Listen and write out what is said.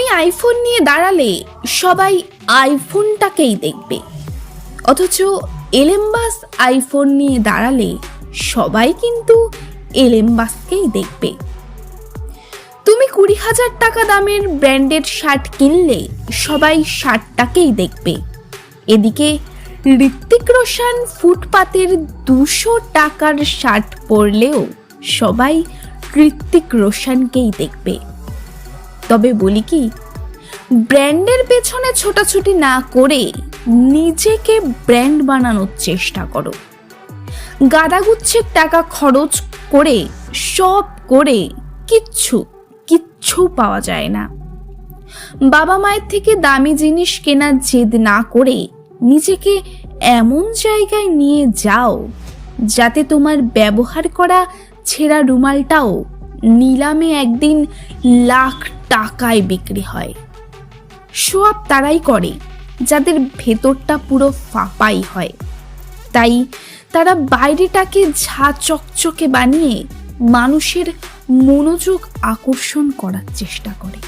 তুমি আইফোন নিয়ে দাঁড়ালে সবাই আইফোনটাকেই দেখবে। অথচ এলেম্বাস আইফোন নিয়ে দাঁড়ালে সবাই কিন্তু এলেম্বাসকেই দেখবে। তুমি কুড়ি হাজার টাকা দামের ব্র্যান্ডেড শার্ট কিনলে সবাই শার্টটাকেই দেখবে। এদিকে ঋত্বিক রোশন ফুটপাতের দুশো টাকার শার্ট পরলেও সবাই ঋত্বিক রোশনকেই দেখবে। তবে বলি কি, ব্র্যান্ডের পেছনে ছোটাছুটি না করে নিজেকে ব্র্যান্ড বানানোর চেষ্টা করো। গাদাগুচ্ছের টাকা খরচ করে, সব করে কিচ্ছু কিচ্ছু পাওয়া যায় না। বাবা মায়ের থেকে দামি জিনিস কেনার জেদ না করে নিজেকে এমন জায়গায় নিয়ে যাও, যাতে তোমার ব্যবহার করা ছেঁড়া রুমালটাও নিলামে একদিন লাখ টাকায় বিক্রি হয়। সোয়াব তারাই করে, যাদের ভেতরটা পুরো ফাঁপাই হয়। তাই তারা বাইরেটাকে ঝা চকচকে বানিয়ে মানুষের মনোযোগ আকর্ষণ করার চেষ্টা করে।